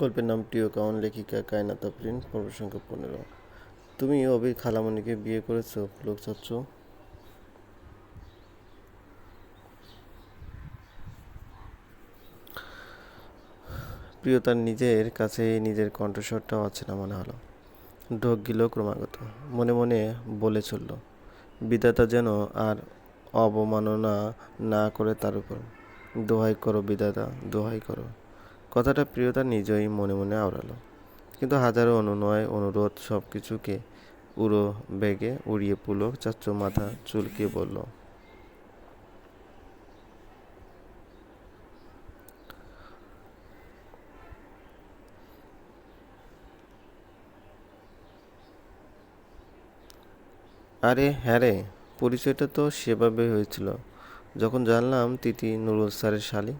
গল্পের নাম টিও কাউন, লেখিকা কায়নাত আফরিন পর্ব সংখ্যা পনেরো। তুমি অবির খালামণিকে বিয়ে করেছ, লোক চাচ্ছ প্রিয়তার নিজের কাছে নিজের কণ্ঠস্বরটাও আছে না মনে হলো। ঢোক গিল ক্রমাগত, মনে মনে বলে চলল, বিধাতা যেন আর অবমাননা না করে তার উপর। দোহাই করো বিধাতা, দোহাই করো। কথাটা প্রিয়তা নিজেই মনে মনে আওড়ালো। কিন্তু হাজারো অনুনয়, অনুরোধ সব কিছুকে উড়ো বেগে উড়িয়ে পুলক চাচ্চ মাথা চুলকে বলল, আরে হ্যাঁ রে, পরিচয়টা তো সেভাবে হয়েছিল। যখন জানলাম তিতি নুরুল স্যারের শালী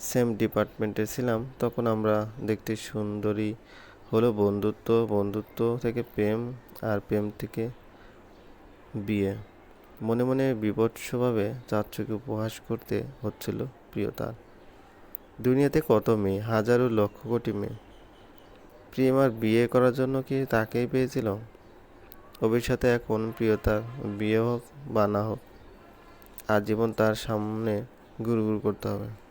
সেম ডিপার্টমেন্টে ছিলাম, তখন আমরা দেখতে সুন্দরী হলো বন্ধুত্ব বন্ধুত্ব থেকে প্রেম আর প্রেম থেকে বিয়ে। মনে মনে বিভৎসভাবে চাচ্চকে উপহাস করতে হচ্ছিল প্রিয়তার। দুনিয়াতে কত মেয়ে, হাজারো লক্ষ কোটি মেয়ে। প্রেম আর বিয়ে করার জন্য কি তাকেই পেয়েছিল সাথে এখন প্রিয়তার বিয়ে হোক বা না হোক, আজীবন তার সামনে গুড়গুড় করতে হবে।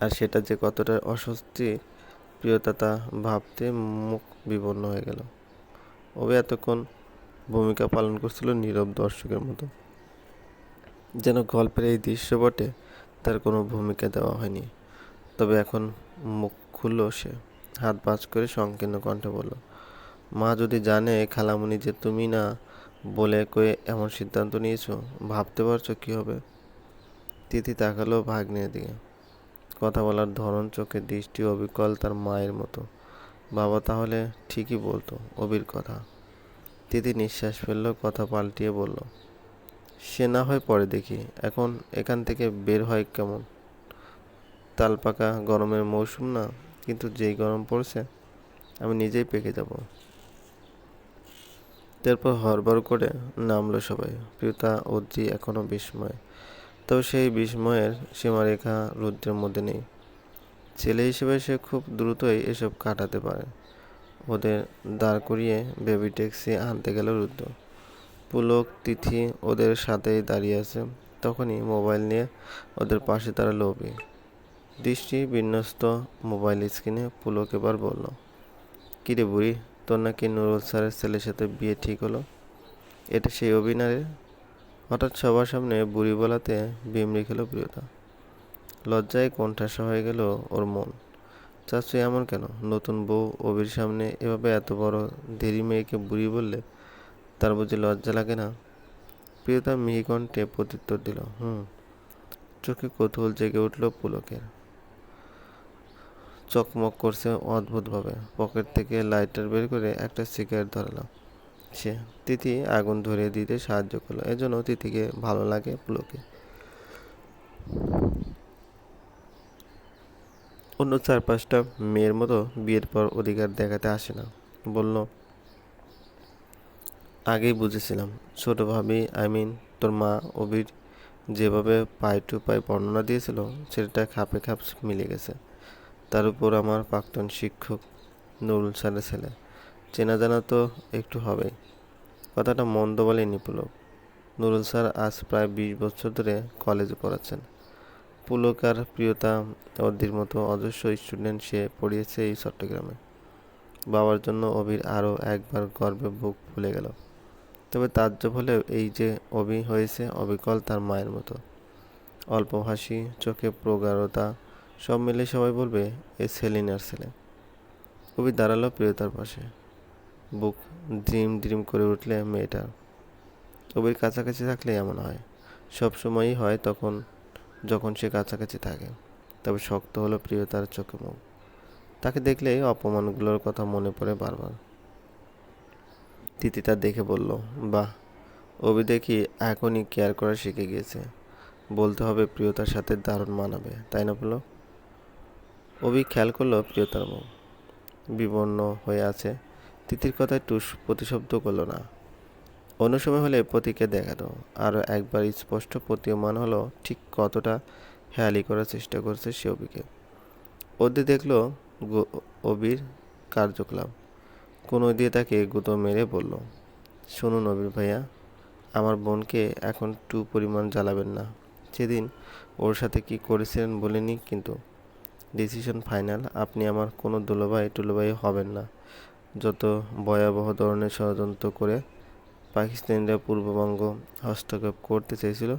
আর সেটা যে কতটা অস্বস্তি প্রিয়তা তা ভাবতে মুখ বিবর্ণ হয়ে গেল। অভি এতক্ষণ ভূমিকা পালন করছিল নীরব দর্শকের মতো। যেন গল্পের এই দৃশ্যপটে তার কোনো ভূমিকা দেওয়া হয়নি। তবে এখন মুখ খুলল সে। হাত বাজ করে সংকীর্ণ কণ্ঠে বলল, মা যদি জানে খালামুনি যে তুমি না বলে কয়ে এমন সিদ্ধান্ত নিয়েছো, ভাবতে পারছ কী হবে? তিথি তাকালো ভাগ্নের দিকে। কথা বলার ধরন চোখের দৃষ্টি, অবিকল তার মায়ের মতো। বাবা তাহলে ঠিকই বলতো, অবির কথা। তিথি নিঃশ্বাস ফেলল, কথা পাল্টিয়ে বলল, সে না হয় পরে দেখি, এখন এখান থেকে বের হয় কেমন? তালপাকা গরমের মৌসুম না, কিন্তু যেই গরম পড়ছে, আমি নিজেই পেকে যাব। তারপর হরবর করে নামলো সবাই, প্রিয়তা, অদ্রি এখনও বিস্ময়। তবে সেই বিস্ময়ের সীমারেখা রুদ্রের মধ্যে নেই। ছেলে হিসেবে সে খুব দ্রুতই এসব কাটাতে পারে। ওদের দাঁড় করিয়ে বেবি ট্যাক্সি আনতে গেল রুদ্র। পুলক তিথি ওদের সাথেই দাঁড়িয়ে আছে। তখনই মোবাইল নিয়ে ওদের পাশে দাঁড়াল অভি দৃষ্টি বিন্যস্ত মোবাইল স্ক্রিনে পুলক এবার বলল, কিরে বুড়ি, তোর নাকি নুরুল স্যারের ছেলের সাথে বিয়ে ঠিক হলো? এটা সেই অভিনয়ের হঠাৎ সবার সামনে বুড়ি বলাতে বিমরি খেলো প্রিয়তা। লজ্জায় কণ্ঠাসা হয়ে গেল ওর মন। চাচু, এমন কেন? নতুন বউ, অবির সামনে এভাবে এত বড় দেরি মেয়েকে বুড়ি বললে তার বুঝি লজ্জা লাগে না? প্রিয়তা মিহি কণ্ঠে প্রত্যুত্তর দিল, হুম, চোখে কৌতূহল জেগে উঠল পুলকের। চকমক করছে অদ্ভুতভাবে। পকেট থেকে লাইটার বের করে একটা সিগারেট ধরালো সে তিথি আগুন ধরিয়ে দিতে সাহায্য করল। এজন্য তিথিকে ভালো লাগে পুলকে। অন্য চার পাঁচটা মেয়ের মতো বিয়ের পর অধিকার দেখাতে আসে না। বলল, আগেই বুঝেছিলাম। ছোট ভাবি, আই মিন তোর মা অবির যেভাবে পাই টু পাই বর্ণনা দিয়েছিল, সেটা খাপে খাপ মিলে গেছে। তার উপর আমার প্রাক্তন শিক্ষক নুরুল স্যারের ছেলে। চেনা জানা তো একটু হবেই। কথাটা মন্দ বলেনি পুলক নুরুল স্যার আজ প্রায় বিশ বছর ধরে কলেজে পড়াচ্ছেন। পুলক আর প্রিয়তা অর্দির মতো অজস্র স্টুডেন্ট সে পড়িয়েছে এই চট্টগ্রামে। বাবার জন্য অবির আরও একবার গর্বে বুক ফুলে গেল। তবে তাজ্জব হলেও এই যে অবি হয়েছে, অবিকল তার মায়ের মতো। অল্প হাসি, চোখে প্রগাঢ়তা, সব মিলে সবাই বলবে, এ সেলিনার ছেলে। কবি দাঁড়াল প্রিয়তার পাশে। বুক ড্রিম ড্রিম করে উঠলে মেয়েটার কবির কাছাকাছি থাকলে এমন হয়। সব সময়ই হয় তখন, যখন সে কাছাকাছি থাকে। তবে শক্ত হলো প্রিয়তার চোখে মুখ। তাকে দেখলেই অপমানগুলোর কথা মনে পড়ে বারবার। তিতি তার দেখে বলল, বাহ অবি দেখি এখনই কেয়ার করা শিখে গিয়েছে। বলতে হবে প্রিয়তার সাথে দারুণ মানাবে, তাই না বলো? অভি খেয়াল করল প্রিয়তার মুখ। বিবর্ণ হয়ে আছে। তিতির কথায় টুস প্রতিশব্দ করল না। অন্য সময় হলে পতিকে দেখাতো আরও একবার স্পষ্ট প্রতীয়মান হলো ঠিক কতটা হেয়ালি করার চেষ্টা করছে সে অভিকে। ওদের দেখল অবির কার্যকলাপ। কোনো দিয়ে তাকে গুঁতো মেরে বলল শুনুন অবির ভাইয়া, আমার বোনকে এখন টু পরিমাণ জ্বালাবেন না। সেদিন ওর সাথে কি করেছিলেন বলিনি, কিন্তু ডিসিশন ফাইনাল আপনি আমার কোনো দুলোভাই টুলোভাই হবেন না। যত ভয়াবহ ধরনের ষড়যন্ত্র করে পাকিস্তানিরা পূর্ববঙ্গ হস্তক্ষেপ করতে চেয়েছিল,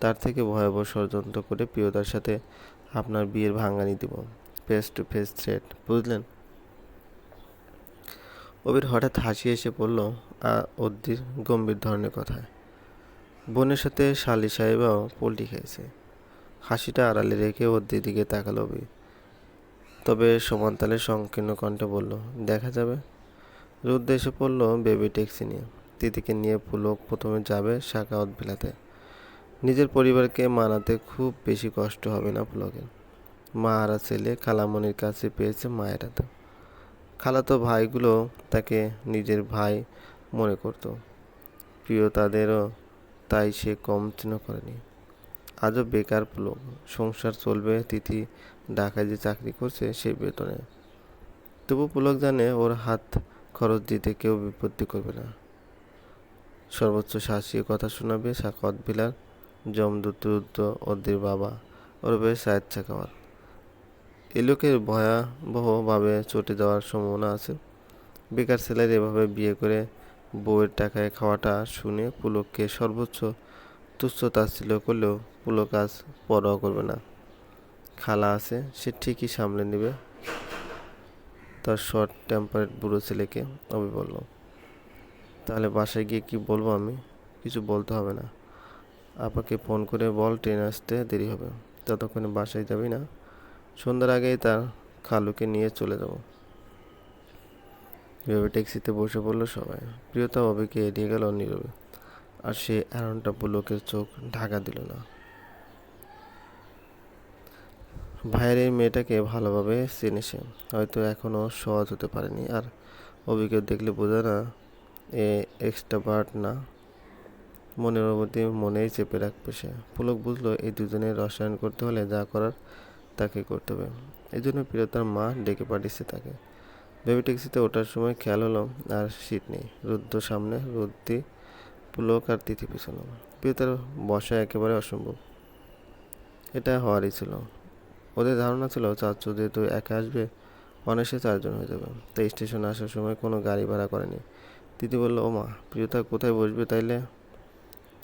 তার থেকে ভয়াবহ ষড়যন্ত্র করে প্রিয়তার সাথে আপনার বিয়ের ভাঙানি দিব। ফেস টু ফেস থ্রেট বুঝলেন? অবির হঠাৎ হাসি এসে পড়ল অদ্দির গম্ভীর ধরনের কথায়। বোনের সাথে শালি সাহেবাও পোলট্রি খেয়েছে। হাসিটা আড়ালে রেখে অদ্দির দিকে তাকালো অবি তবে সমানতালে সংকীর্ণ কণ্ঠে বলল, দেখা যাবে। রুদ্র এসে পড়ল বেবি ট্যাক্সি নিয়ে। তিতিকে নিয়ে পুলক প্রথমে যাবে শাখাওয়াত বিলাতে। নিজের পরিবারকে মানাতে খুব বেশি কষ্ট হবে না পুলকের। মা আর ছেলে খালামণির কাছে পেয়েছে মায়ের হাতে। খালাতো ভাইগুলো তাকে নিজের ভাই মনে করত। প্রিয় তাদেরও তাই সে কম চিহ্ন করেনি। আজও বেকার পুলক সংসার চলবে, তিথি ঢাকায় যে চাকরি করছে সেই বেতনে। তবু পুলক জানে ওর হাত খরচ দিতে কেউ বিপত্তি করবে না। সর্বোচ্চ শাসিয়ে কথা শোনাবে সাকত বিলার রুদ্র ওদের বাবা। ওরবে সায়েদ সাকাওয়াত এ লোকের ভয়াবহভাবে চটে যাওয়ার সম্ভাবনা আছে। বেকার ছেলের এভাবে বিয়ে করে বউয়ের টাকায় খাওয়াটা শুনে পুলককে সর্বোচ্চ তুচ্ছ তাচ্ছিল্য করলেও পুলক কাজ পরোয়া করবে না। খালা আছে, সে ঠিকই সামলে নেবে। তার শর্ট টেম্পারেড বুড়ো ছেলেকে অবি বলল তাহলে বাসায় গিয়ে কি বলব আমি? কিছু বলতে হবে না। আপাকে ফোন করে বল ট্রেন আসতে দেরি হবে। ততক্ষণে বাসায় যাবি না। সন্ধ্যার আগেই তার খালুকে নিয়ে চলে যাব। ভেবে ট্যাক্সিতে বসে পড়ল সবাই। প্রিয়তা অবিকে এড়িয়ে গেল নীরবে। আর সে অ্যারনটা পুলকের চোখ ঢাকা দিল না। ভাইয়ের এই মেয়েটাকে ভালোভাবে চেনে সে। হয়তো এখনও সহজ হতে পারেনি আর অভিকে দেখলে বোঝা না, এ এক্সট্রাভার্ট না। মনের অনুভূতি মনেই চেপে রাখবে সে। পুলক বুঝলো, এই দুজনের রসায়ন করতে হলে যা করার তাকে করতে হবে। এই জন্য প্রিয়তার মা ডেকে পাঠিয়েছে তাকে। বেবি ট্যাক্সিতে ওঠার সময় খেয়াল হলো আর সিট নেই। রুদ্র সামনে রুদ্দি পুলক আর তিথি পিছনে প্রিয়তার বসা একেবারে অসম্ভব। এটা হওয়ারই ছিল। ওদের ধারণা ছিল চাচ্চু যেহেতু একা আসবে, অনায়াসে চারজন হয়ে যাবে। তাই স্টেশনে আসার সময় কোনো গাড়ি ভাড়া করেনি। তিথি বলল, ও মা, প্রিয়তা কোথায় বসবে তাইলে?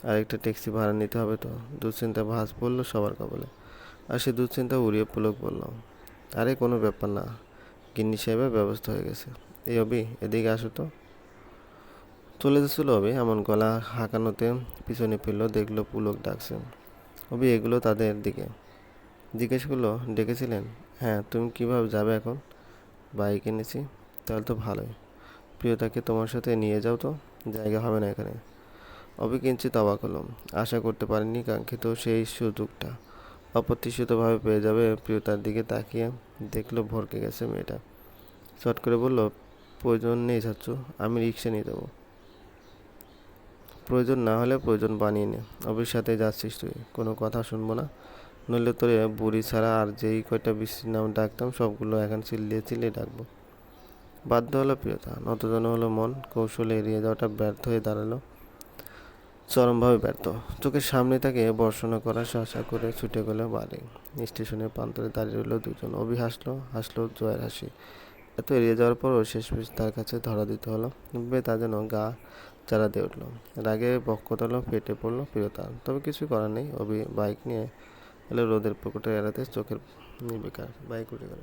আরেকটা ট্যাক্সি ভাড়া নিতে হবে তো। দুশ্চিন্তা ভাস পড়ল সবার কবলে আর সে দুশ্চিন্তা উড়িয়ে পুলক বলল, আরে, কোনো ব্যাপার না। গিন্নি সাহেবের ব্যবস্থা হয়ে গেছে। এই অবি, এদিকে আসো তো। চলে যাচ্ছিল অবি এমন গলা হাঁকানোতে পিছনে ফেলল দেখল পুলক ডাকছে। অবি এগুলো তাদের দিকে। জিজ্ঞেস করল, ডেকেছিলেন? হ্যাঁ তুমি কীভাবে যাবে এখন? বাইক এনেছি, তাহলে তো ভালোই। প্রিয়তাকে তোমার সাথে নিয়ে যাও তো, জায়গা হবে না এখানে। অবি কিঞ্চিত অবাক হলো। আশা করতে পারেনি কাঙ্ক্ষিত সেই সুযোগটা। অপ্রত্যাশিতভাবে পেয়ে যাবে প্রিয়তার দিকে তাকিয়ে দেখল ভরকে গেছে মেয়েটা। চট করে বলল, প্রয়োজন নেই চাচ্ছু আমি রিক্সা নিয়ে যাব। প্রয়োজন না হলে প্রয়োজন বানিয়ে নে। অবির সাথে যাচ্ছিস তুই। কোনো কথা শুনব না। নইলে তোরে বুড়ি ছাড়া আর যেই কয়টা বৃষ্টির নাম ডাকতাম, সবগুলো এখন চিল্লিয়ে চিল্লিয়ে ডাকবো। বাধ্য হলো প্রিয়তা, নতজন হলো মন, কৌশলে এড়িয়ে যাওয়াটা ব্যর্থ হয়ে দাঁড়াল। চরমভাবে ব্যর্থ। চোখের সামনে তাকে বর্ষণা করার আশা করে ছুটে গেল বাড়ি। স্টেশনের প্রান্তরে দাঁড়িয়ে রইল দুজন। অভি হাসলো হাসলো জয়ের হাসি। এত এড়িয়ে যাওয়ার পরও শেষমেশ তার কাছে ধরা দিতে হলো বে তা যেন গা চারা দিয়ে উঠল। রাগে বক্ষতল ফেটে পড়ল প্রিয়তা। তবে কিছু করার নেই, অভি বাইক নিয়ে এলো রোদের পুকুরটা এড়াতে, চোখের নির্বিকার বাইক উঠে গেল।